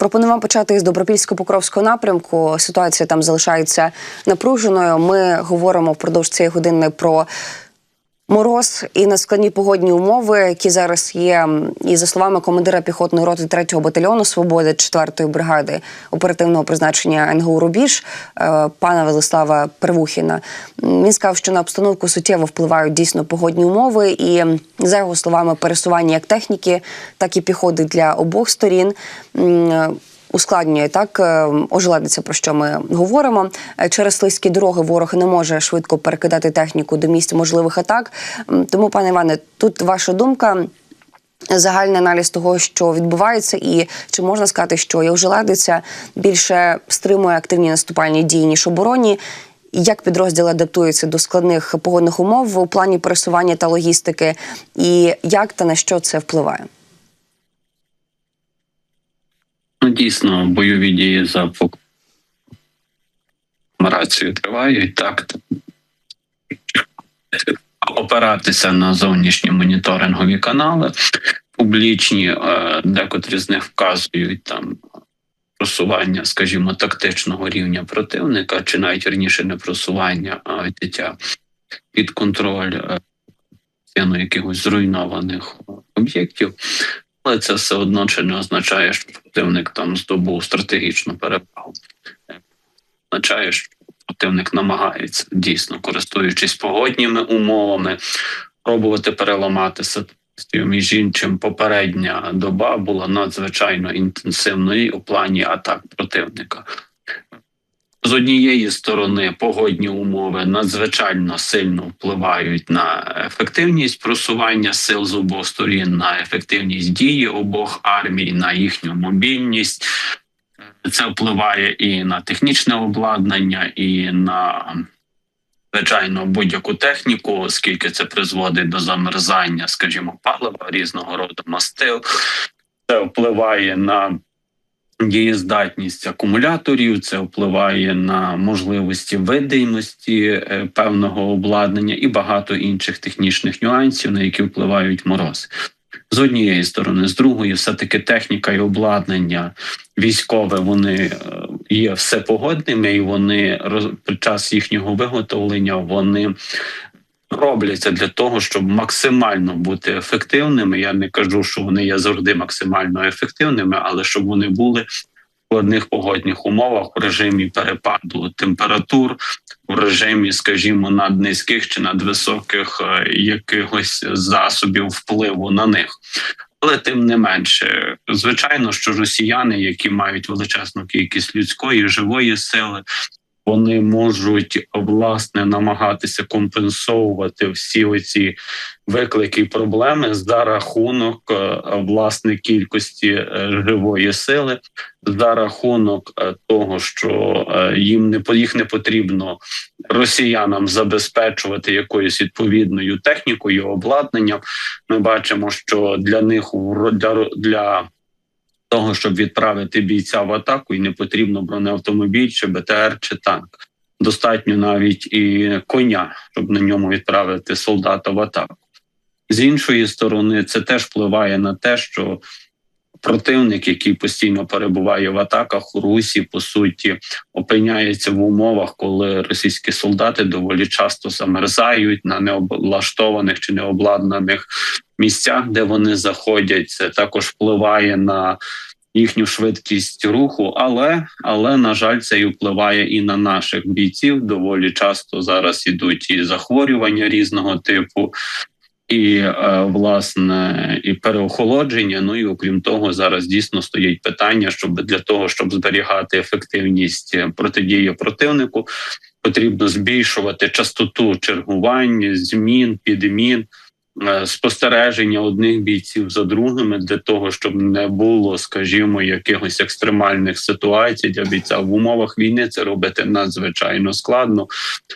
Пропонуємо почати із Добропільсько-Покровського напрямку. Ситуація там залишається напруженою. Ми говоримо впродовж цієї години про мороз і нескладні погодні умови, які зараз є. І за словами командира піхотної роти 3-го батальйону Свободи 4-ї бригади оперативного призначення НГУ Рубіж е, пана Велислава Первухіна. Він сказав, що на обстановку суттєво впливають дійсно погодні умови, і за його словами, пересування як техніки, так і піхоти для обох сторін. Ускладнює так е, ожеледиться, про що ми говоримо. Е, Через слизькі дороги ворог не може швидко перекидати техніку до місць можливих атак. Тому, пане Іване, тут ваша думка. Загальний аналіз того, що відбувається, і чи можна сказати, що Євжеледиця більше стримує активні наступальні дії ніж оборонні? Як підрозділи адаптуються до складних погодних умов у плані пересування та логістики, і як та на що це впливає? Ну, дійсно, бойові дії за рацію тривають так. Опиратися на зовнішні моніторингові канали публічні, е, декотрі з них вказують там просування, скажімо, тактичного рівня противника, чи навіть раніше не просування, а взяття під контроль е, ну, якихось зруйнованих об'єктів. Але це все одно чи не означає, що противник там здобув стратегічну перевагу. Означає, що противник намагається дійсно, користуючись погодніми умовами, пробувати переламати ситуацію. Між іншим, попередня доба була надзвичайно інтенсивною у плані атак противника. З однієї сторони погодні умови надзвичайно сильно впливають на ефективність просування сил з обох сторін, на ефективність дії обох армій, на їхню мобільність. Це впливає і на технічне обладнання, і на звичайно будь-яку техніку, оскільки це призводить до замерзання, скажімо, палива різного роду мастил. Це впливає на дієздатність акумуляторів, це впливає на можливості видимості е, певного обладнання і багато інших технічних нюансів, на які впливають морози. З однієї сторони, з другої, все таки техніка і обладнання військове вони е, є всепогодними, і вони під час їхнього виготовлення вони робляться для того, щоб максимально бути ефективними. Я не кажу, що вони є завжди максимально ефективними, але щоб вони були в складних погодних умовах в режимі перепаду температур, в режимі, скажімо, наднизьких чи надвисоких е, якихось засобів впливу на них. Але тим не менше, звичайно, що росіяни, які мають величезну кількість людської живої сили, вони можуть власне намагатися компенсовувати всі оці виклики і проблеми за рахунок е, власне кількості е, живої сили, за рахунок е, того, що їм не їх не потрібно росіянам забезпечувати якоюсь відповідною технікою, обладнанням. Ми бачимо, що для них для, для того, щоб відправити бійця в атаку, і не потрібно бронеавтомобіль, чи БТР, чи танк. Достатньо навіть і коня, щоб на ньому відправити солдата в атаку. З іншої сторони, це теж впливає на те, що противник, який постійно перебуває в атаках у Русі, по суті, опиняється в умовах, коли російські солдати доволі часто замерзають на необлаштованих чи необладнаних місцях, де вони заходять. Це також впливає на їхню швидкість руху, але але на жаль, це і впливає і на наших бійців. Доволі часто зараз ідуть і захворювання різного типу. І е, власне і переохолодження. Ну і окрім того, зараз дійсно стоїть питання, щоб для того, щоб зберігати ефективність протидії противнику, потрібно збільшувати частоту чергувань, змін, підмін. Е, спостереження одних бійців за другими для того, щоб не було, скажімо, якихось екстремальних ситуацій для бійця в умовах війни. Це робити надзвичайно складно.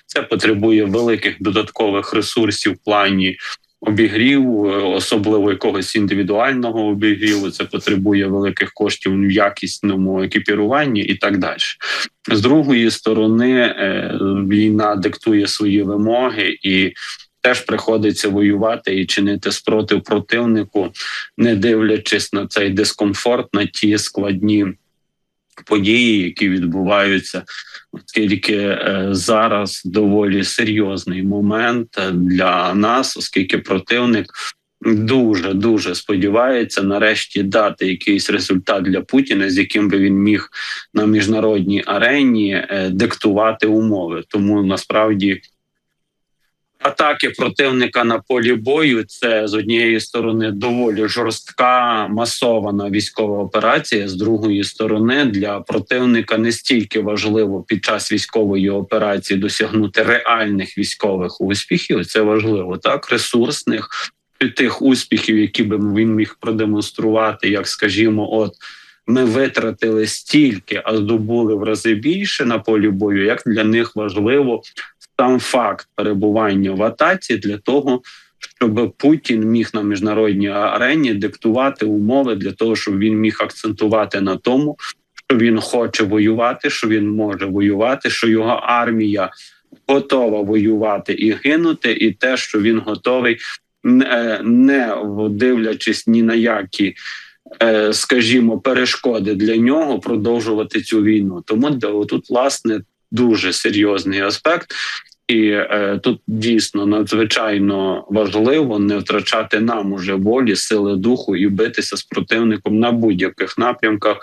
Це потребує великих додаткових ресурсів в плані. Обігрів, особливо якогось індивідуального обігріву, це потребує великих коштів в якісному екіпіруванні і так далі. З другої сторони, е, війна диктує свої вимоги, і теж приходиться воювати і чинити спротив противнику, не дивлячись на цей дискомфорт, на ті складні події, які відбуваються, оскільки е, зараз доволі серйозний момент для нас, оскільки противник дуже дуже сподівається нарешті дати якийсь результат для Путіна, з яким би він міг на міжнародній арені е, диктувати умови. Тому насправді. Атаки противника на полі бою це з однієї сторони доволі жорстка масована військова операція. З другої сторони, для противника не стільки важливо під час військової операції досягнути реальних військових успіхів. Це важливо так, ресурсних тих успіхів, які би він міг продемонструвати, як скажімо, от. Ми витратили стільки, а здобули в рази більше на полі бою. Як для них важливо сам факт перебування в атаці для того, щоб Путін міг на міжнародній арені диктувати умови для того, щоб він міг акцентувати на тому, що він хоче воювати, що він може воювати, що його армія готова воювати і гинути, і те, що він готовий, не, не дивлячись ні на які. е, Скажімо, перешкоди для нього продовжувати цю війну. Тому тут власне дуже серйозний аспект, і е, тут дійсно надзвичайно важливо не втрачати нам уже волі, сили духу і битися з противником на будь-яких напрямках,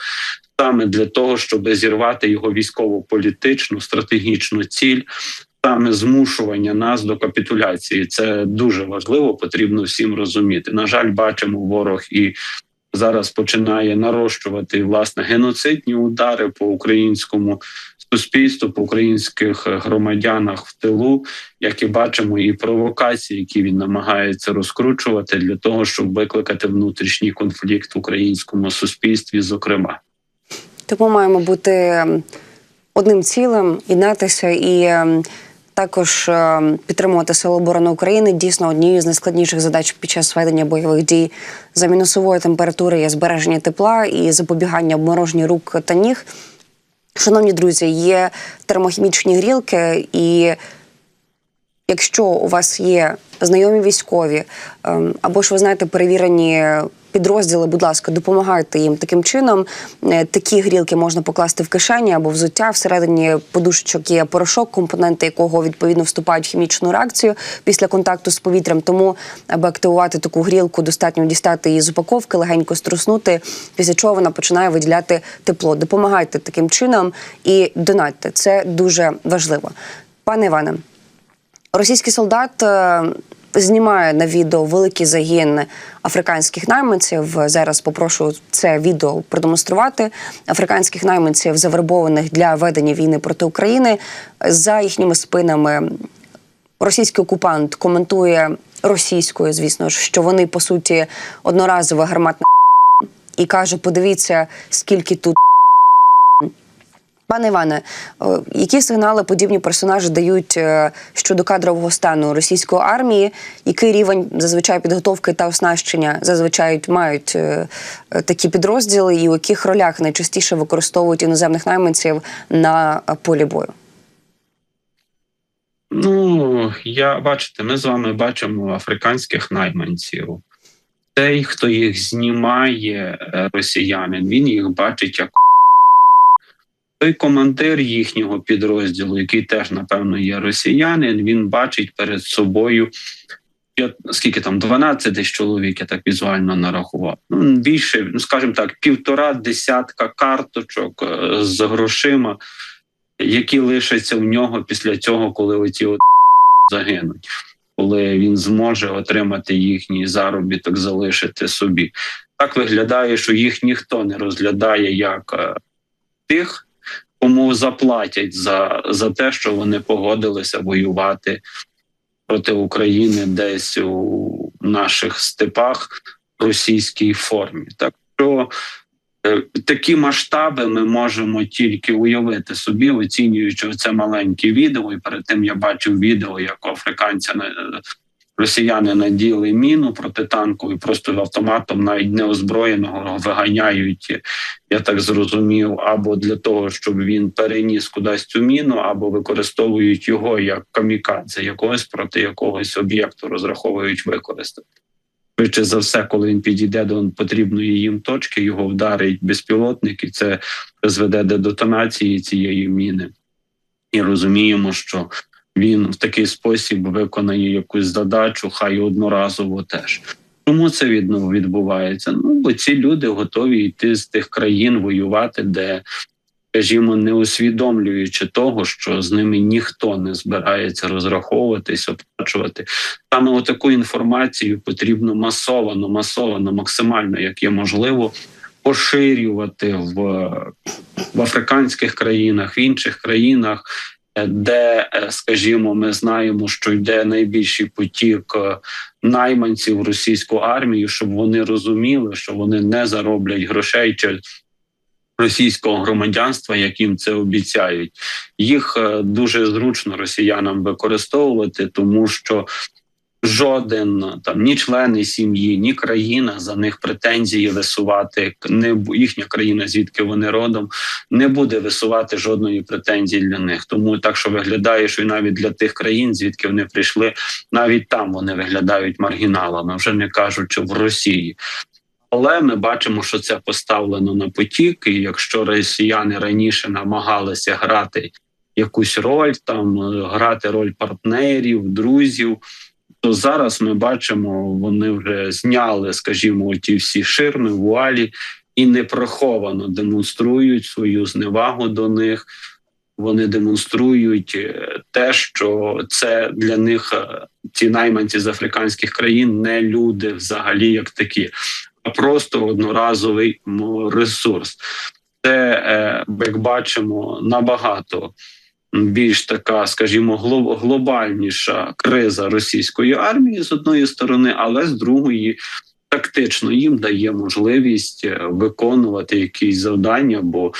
саме для того, щоб зірвати його військово-політичну стратегічну ціль. Саме змушування нас до капітуляції це дуже важливо, потрібно всім розуміти. На жаль, бачимо ворог і зараз починає нарощувати власне геноцидні удари по українському суспільству, по українських громадянах в тилу, як і бачимо, і провокації, які він намагається розкручувати для того, щоб викликати внутрішній конфлікт в українському суспільстві, зокрема. Тому маємо бути ем, одним цілим, єднатися і ем, також ем, підтримувати Сили оборони України. Дійсно, однією з найскладніших задач під час ведення бойових дій за мінусової температури є збереження тепла і запобігання обмороження рук та ніг. Шановні друзі, є термохімічні грілки, і якщо у вас є знайомі військові ем, або ж ви знаєте перевірені підрозділи, будь ласка, допомагайте їм таким чином. Е, Такі грілки можна покласти в кишені або взуття. Всередині подушечок є порошок, компоненти якого відповідно вступають в хімічну реакцію після контакту з повітрям. Тому, аби активувати таку грілку, достатньо дістати її з упаковки, легенько струснути, після чого вона починає виділяти тепло. Допомагайте таким чином і донатьте. Це дуже важливо. Пане Іване, російський солдат. е, Знімає на відео великий загін африканських найманців. Зараз попрошу це відео продемонструвати. Африканських найманців, завербованих для ведення війни проти України. За їхніми спинами російський окупант коментує російською, звісно ж, що вони по суті одноразове гарматне і каже: подивіться, скільки тут. Пане Іване, е, які сигнали подібні персонажі дають е, щодо кадрового стану російської армії? Який рівень зазвичай підготовки та оснащення зазвичай мають е, такі підрозділи, і у яких ролях найчастіше використовують іноземних найманців на полі бою? Ну я бачите, ми з вами бачимо африканських найманців. Той, хто їх знімає, росіянин, він їх бачить як той командир їхнього підрозділу, який теж, напевно, є росіянин, він бачить перед собою скільки там 12 десь чоловік, я так візуально нарахував. Ну більше, ну скажімо так, півтора десятка карточок е, з грошима, які лишаться в нього після цього, коли оці от загинуть. Коли він зможе отримати їхній заробіток, залишити собі, так виглядає, що їх ніхто не розглядає як е, тих, кому заплатять за, за те, що вони погодилися воювати проти України десь у наших степах в російській формі. Так що е, такі масштаби ми можемо тільки уявити собі, оцінюючи це маленьке відео. І перед тим я бачив відео, як африканця на- росіяни наділи міну протитанкову і просто автоматом навіть неозброєного виганяють. Я так зрозумів, або для того, щоб він переніс кудись цю міну, або використовують його як камікадзе якогось проти якогось об'єкту, розраховують використати. швидше за все, коли він підійде до потрібної їм точки, його вдарить безпілотник, і це призведе до детонації цієї міни. І розуміємо, що він в такий спосіб виконає якусь задачу, хай одноразово теж. Чому це відбувається? Ну бо ці люди готові йти з тих країн воювати, де, скажімо, не усвідомлюючи того, що з ними ніхто не збирається розраховуватись, оплачувати. Саме отаку інформацію потрібно масовано, масовано, максимально, як є можливо, поширювати в, в африканських країнах, в інших країнах. Де, е, скажімо, ми знаємо, що йде найбільший потік е, найманців в російську армію, щоб вони розуміли, що вони не зароблять грошей чи російського громадянства, як їм це обіцяють. Їх е, дуже зручно росіянам використовувати, тому що жоден там ні члени сім'ї, ні країна за них претензії висувати не їхня країна, звідки вони родом, не буде висувати жодної претензії для них. Тому так, що виглядає, що і навіть для тих країн, звідки вони прийшли, навіть там вони виглядають маргіналами, вже не кажучи в Росії. Але ми бачимо, що це поставлено на потік. І якщо росіяни раніше намагалися грати якусь роль, там е, грати роль партнерів, друзів, то зараз ми бачимо, вони вже зняли, скажімо, ті всі ширми, вуалі і неприховано демонструють свою зневагу до них. Вони демонструють е, те, що це для них е, ці найманці з африканських країн не люди взагалі як такі, а просто одноразовий ресурс. Це, е, як бачимо, набагато більш така, скажімо, гло- глобальніша криза російської армії з одної сторони, але з другої. Тактично їм дає можливість е, виконувати якісь завдання, бо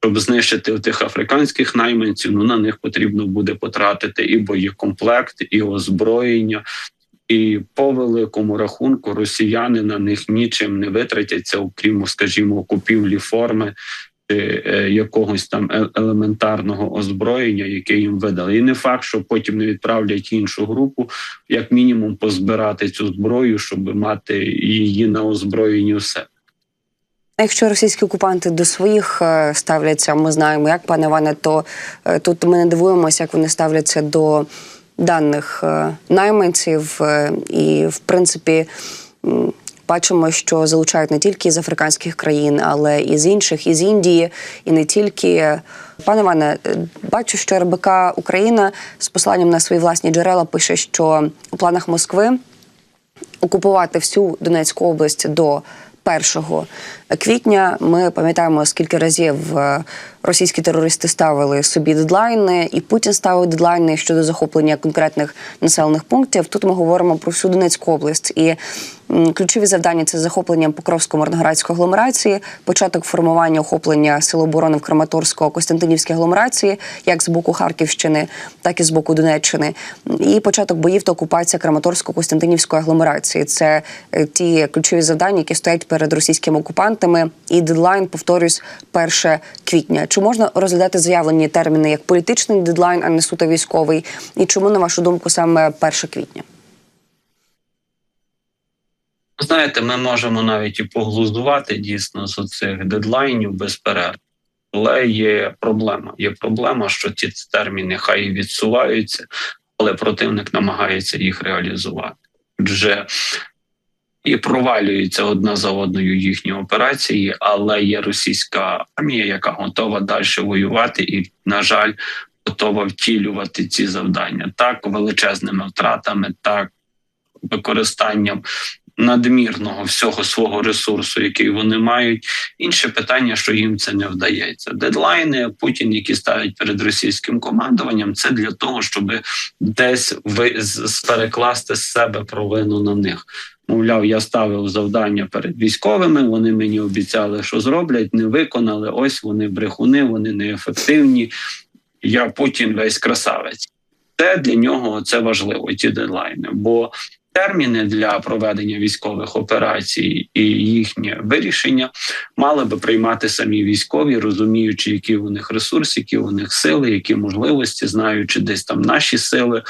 щоб знищити тих африканських найманців, ну на них потрібно буде потратити і боєкомплект, і озброєння. І по великому рахунку росіяни на них нічим не витратяться, окрім, скажімо, купівлі форми якогось там е- елементарного озброєння, яке їм видали. І не факт, що потім не відправлять іншу групу, як мінімум, позбирати цю зброю, щоб мати її на озброєнні все. А Якщо російські окупанти до своїх е, ставляться, ми знаємо, як пане Іване, то е, тут ми не дивуємося, як вони ставляться до даних е, найманців, е, і в принципі. Бачимо, що залучають не тільки з африканських країн, але і з інших, і з Індії, і не тільки. Пане Іване, е, бачу, що РБК Україна з посланням на свої власні джерела пише, що у планах Москви окупувати всю Донецьку область до 1 квітня. Ми пам'ятаємо, скільки разів е, російські терористи ставили собі дедлайни, і Путін ставив дедлайни щодо захоплення конкретних населених пунктів. Тут ми говоримо про всю Донецьку область. І ключові завдання це захоплення Покровсько-Мирноградської агломерації, початок формування охоплення Сил оборони в Краматорсько-Костянтинівській агломерації, як з боку Харківщини, так і з боку Донеччини. І початок боїв та окупація Краматорсько-Костянтинівської агломерації. Це е, ті ключові завдання, які стоять перед російськими окупантами. І дедлайн, повторюсь, 1 квітня. Чи можна розглядати заявлені терміни як політичний дедлайн, а не суто військовий? І чому, на вашу думку, саме 1 квітня? Знаєте, ми можемо навіть і поглузувати дійсно з цих дедлайнів без перерв. Але є проблема. Є проблема, що ці терміни хай і відсуваються, але противник намагається їх реалізувати. Отже, і провалюються одна за одною їхні операції, але є російська армія, яка готова далі воювати, і, на жаль, готова втілювати ці завдання так величезними втратами, так використанням надмірного всього свого ресурсу, який вони мають. Інше питання, що їм це не вдається. Дедлайни Путін, які ставить перед російським командуванням, це для того, щоб десь ви перекласти з себе провину на них. Мовляв, я ставив завдання перед військовими. Вони мені обіцяли, що зроблять, не виконали. Ось вони брехуни, вони неефективні. Я Путін весь красавець. Це для нього це важливо. Ці дедлайни, бо терміни для проведення військових операцій і їхнє вирішення мали би приймати самі військові, розуміючи, які у них ресурси, які у них сили, які можливості, знаючи десь там наші сили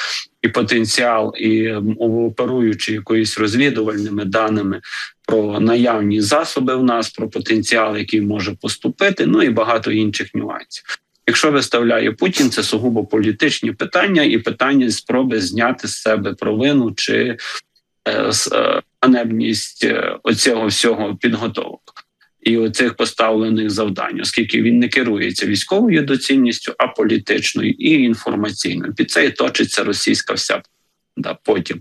і потенціал, і оперуючи якоюсь розвідувальними даними про наявні засоби в нас, про потенціал, який може поступити, ну і багато інших нюансів. Якщо виставляє Путін, це сугубо політичні питання і питання спроби зняти з себе провину чи е, е, ганебність е, оцього всього підготовок і оцих поставлених завдань, оскільки він не керується військовою доцільністю, а політичною і інформаційною. Під це і точиться російська вся да, потім.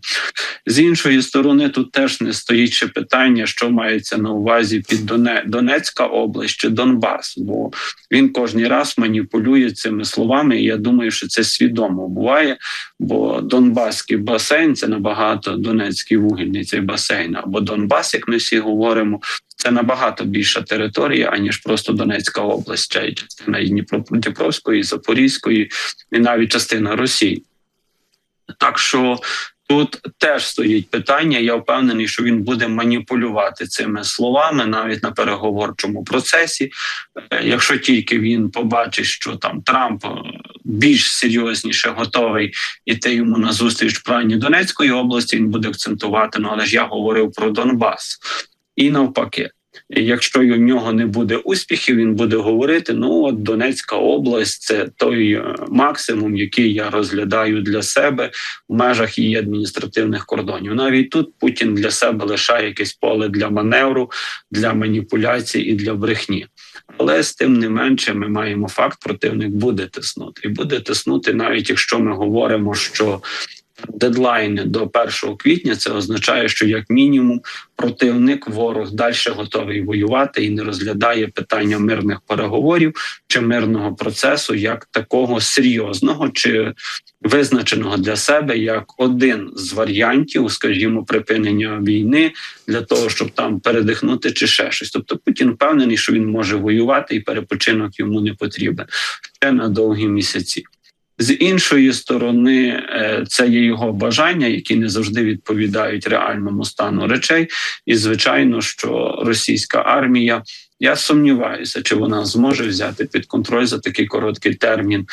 З іншої сторони, тут теж не стоїть ще питання, що мається на увазі під Донецька область чи Донбас, бо він кожен раз маніпулює цими словами. І я думаю, що це свідомо буває, бо Донбаський басейн це набагато Донецький вугільний цей басейн, або Донбас, як ми всі говоримо. Це набагато більша територія, аніж просто Донецька область, частина і Дніпро- Дніпровської, і Запорізької, і навіть частина Росії. Так що тут теж стоїть питання. Я впевнений, що він буде маніпулювати цими словами навіть на переговорчому процесі. Е, Якщо тільки він побачить, що там Трамп е, більш серйозніше готовий іти йому на зустріч в плані Донецької області, він буде акцентувати. Ну але ж я говорив про Донбас і навпаки. І Якщо у нього не буде успіхів, він буде говорити: ну от Донецька область це той е, максимум, який я розглядаю для себе в межах її адміністративних кордонів. Навіть тут Путін для себе лишає якесь поле для маневру, для маніпуляцій і для брехні. Але з тим не менше, ми маємо факт, противник буде тиснути, і буде тиснути, навіть якщо ми говоримо, що дедлайн до 1 квітня це означає, що як мінімум противник ворог далі готовий воювати і не розглядає питання мирних переговорів чи мирного процесу як такого серйозного чи визначеного для себе як один з варіантів, скажімо, припинення війни для того, щоб там передихнути чи ще щось. Тобто Путін впевнений, що він може воювати, і перепочинок йому не потрібен ще на довгі місяці. З іншої сторони, е, це є його бажання, які не завжди відповідають реальному стану речей. І звичайно, що російська армія, я сумніваюся, чи вона зможе взяти під контроль за такий короткий термін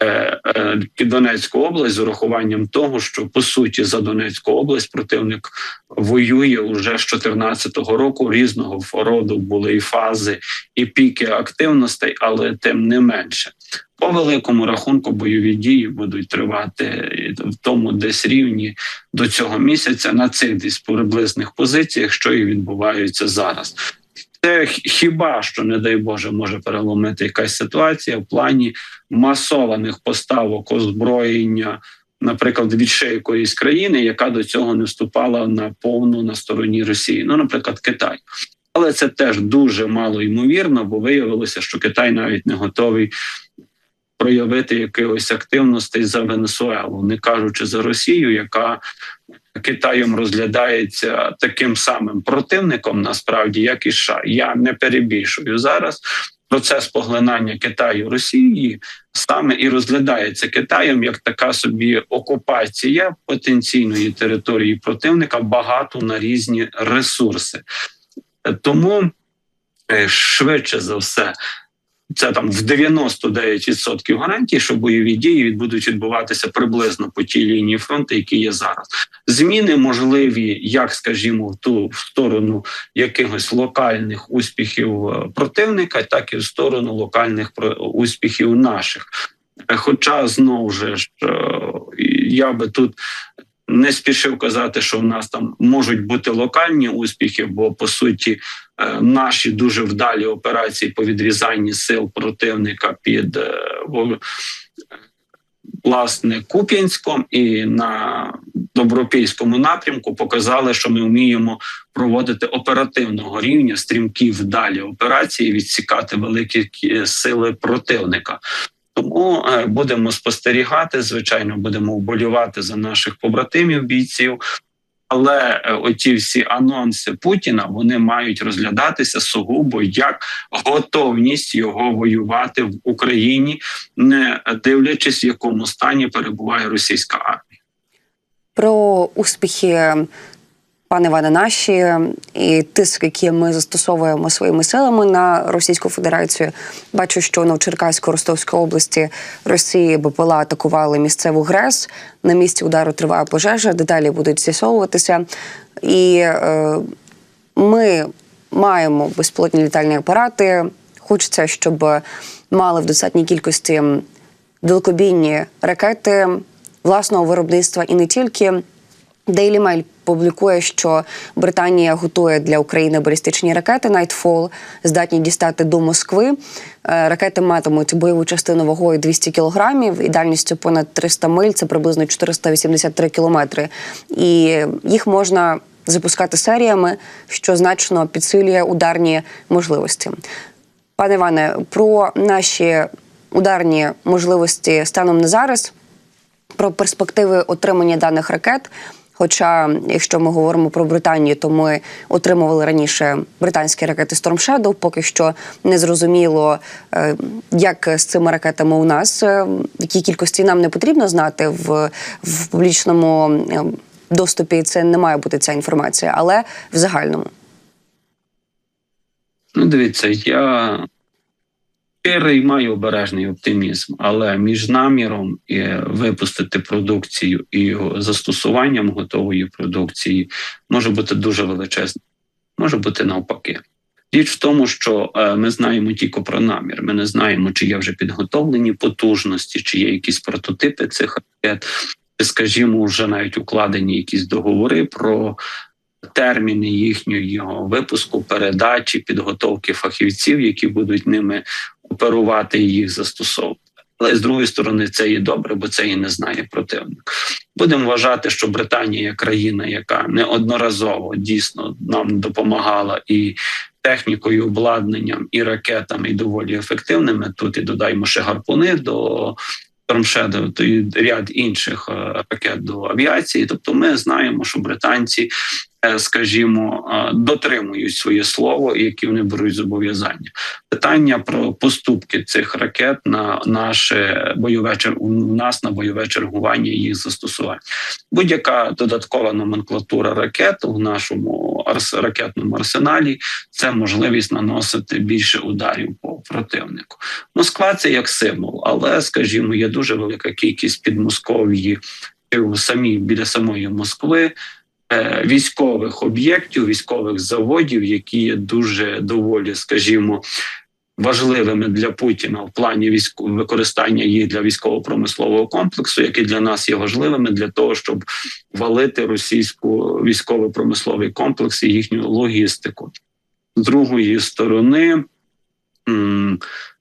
е, е, Донецьку область з урахуванням того, що по суті за Донецьку область противник воює уже з 2014 року. Різного роду були і фази, і піки активностей, але тим не менше. По великому рахунку бойові дії будуть тривати в тому десь рівні до цього місяця на цих десь приблизних позиціях, що і відбуваються зараз. Це хіба що, не дай Боже, може переломити якась ситуація в плані масованих поставок озброєння, наприклад, від ще якоїсь країни, яка до цього не вступала на повну на стороні Росії, ну, наприклад, Китай. Але це теж дуже мало ймовірно, бо виявилося, що Китай навіть не готовий проявити якихось активностей за Венесуелу, не кажучи за Росію, яка Китаєм розглядається таким самим противником, насправді, як і США. Я не перебільшую зараз. Процес поглинання Китаю Росії саме і розглядається Китаєм як така собі окупація потенційної території противника багато на різні ресурси. Тому е, швидше за все це там в 99% гарантій, що бойові дії відбудуть відбуватися приблизно по тій лінії фронту, які є зараз. Зміни можливі, як скажімо, в ту в сторону якихось локальних успіхів е, противника, так і в сторону локальних успіхів наших. Хоча знову ж е, я би тут не спішив казати, що в нас там можуть бути локальні успіхи, бо по суті е, наші дуже вдалі операції по відрізанні сил противника під е, власне Куп'янськом і на добропільському напрямку показали, що ми вміємо проводити оперативного рівня стрімкі вдалі операції, відсікати великі кі- сили противника. Тому е, будемо спостерігати. Звичайно, будемо вболівати за наших побратимів бійців. Але е, оті всі анонси Путіна вони мають розглядатися сугубо як готовність його воювати в Україні, не дивлячись, в якому стані перебуває російська армія. про успіхи. Пане Іване, наші і тиск, який ми застосовуємо своїми силами на Російську Федерацію. Бачу, що на Черкасько-Ростовській області Росії БПЛА атакували місцеву ГРЕС. На місці удару триває пожежа. Деталі будуть з'ясовуватися. І е, ми маємо безпілотні літальні апарати. Хочеться, щоб мали в достатній кількості далекобійні ракети власного виробництва і не тільки. Daily Mail публікує, що Британія готує для України балістичні ракети Nightfall, здатні дістати до Москви. Е, Ракети матимуть бойову частину вагою 200 кілограмів і дальністю понад 300 миль, це приблизно 483 кілометри. І їх можна запускати серіями, що значно підсилює ударні можливості. Пане Іване, про наші ударні можливості станом на зараз, про перспективи отримання даних ракет. Хоча, якщо ми говоримо про Британію, то ми отримували раніше британські ракети Storm Shadow, поки що не зрозуміло, е, як з цими ракетами у нас, е, в якій кількості нам не потрібно знати в, в публічному е, доступі. Це не має бути ця інформація, але в загальному. Ну, дивіться, я щирий маю обережний оптимізм, але між наміром випустити продукцію і застосуванням готової продукції може бути дуже величезне, може бути навпаки. Річ в тому, що е, ми знаємо тільки про намір. Ми не знаємо, чи є вже підготовлені потужності, чи є якісь прототипи цих ракет, скажімо, вже навіть укладені якісь договори про терміни їхнього випуску, передачі, підготовки фахівців, які будуть ними оперувати їх застосовувати. Але з другої сторони, це і добре, бо це і не знає противник. Будемо вважати, що Британія країна, яка неодноразово дійсно нам допомагала і технікою, обладнанням, і ракетами, і доволі ефективними. Тут і додаємо ще гарпуни до Storm то і ряд інших е, ракет до авіації. Тобто, ми знаємо, що британці, е, скажімо, е, дотримують своє слово, які вони беруть зобов'язання. Питання про поступки цих ракет на наше бойове у нас на бойове чергування їх застосування. Будь-яка додаткова номенклатура ракет у нашому ракетному арсеналі це можливість наносити більше ударів по противнику. Москва це як символ, але скажімо, є дуже велика кількість підмосков'ї самі біля самої Москви. Е, військових об'єктів, військових заводів, які є дуже доволі, скажімо, важливими для Путіна в плані військо використання їх для військово-промислового комплексу, які для нас є важливими для того, щоб валити російську військово-промисловий комплекс і їхню логістику з другої сторони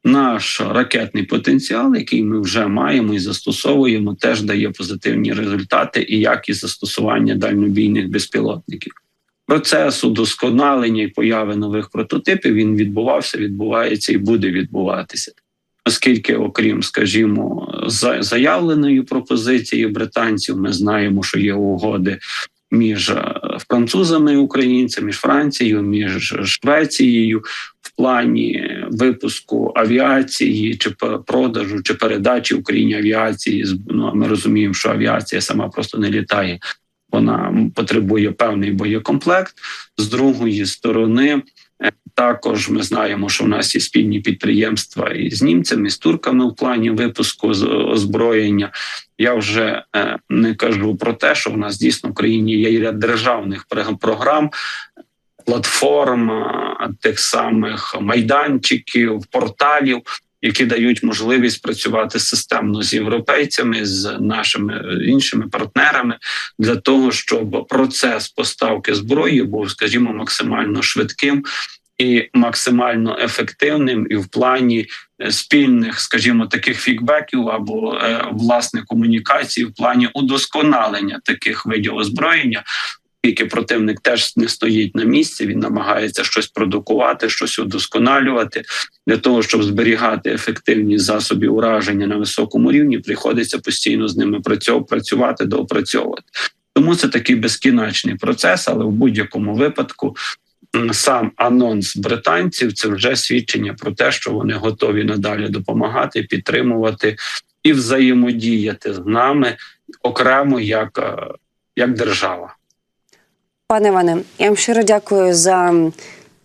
наш ракетний потенціал, який ми вже маємо і застосовуємо, теж дає позитивні результати і якість застосування дальнобійних безпілотників. Процес удосконалення і появи нових прототипів він відбувався, відбувається і буде відбуватися. Оскільки, окрім, скажімо, заявленої пропозиції британців, ми знаємо, що є угоди між е, французами і українцями, між Францією, між Швецією в плані випуску авіації чи продажу чи передачі Україні авіації. Ну, ми розуміємо, що авіація сама просто не літає. Вона потребує певний боєкомплект з другої сторони. Е, також ми знаємо, що в нас є спільні підприємства і з німцями, і з турками в плані випуску озброєння. Я вже е, не кажу про те, що в нас дійсно в країні є ряд державних програм. Платформ тих самих майданчиків, порталів, які дають можливість працювати системно з європейцями, з нашими іншими партнерами для того, щоб процес поставки зброї був, скажімо, максимально швидким і максимально ефективним, і в плані е, спільних, скажімо, таких фікбеків або е, власне комунікацій, в плані удосконалення таких видів озброєння. Оскільки противник теж не стоїть на місці, він намагається щось продукувати, щось удосконалювати для того, щоб зберігати ефективність засобів ураження на високому рівні, приходиться постійно з ними працювати, доопрацьовувати. Тому це такий безкінечний процес, але в будь-якому випадку сам анонс британців це вже свідчення про те, що вони готові надалі допомагати, підтримувати і взаємодіяти з нами окремо як е, як держава. Пане Іване, я вам щиро дякую за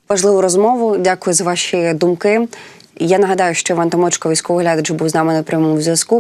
важливу розмову. Дякую за ваші думки. Я нагадаю, що Іван Томочко, військовий глядач, був з нами на прямому зв'язку.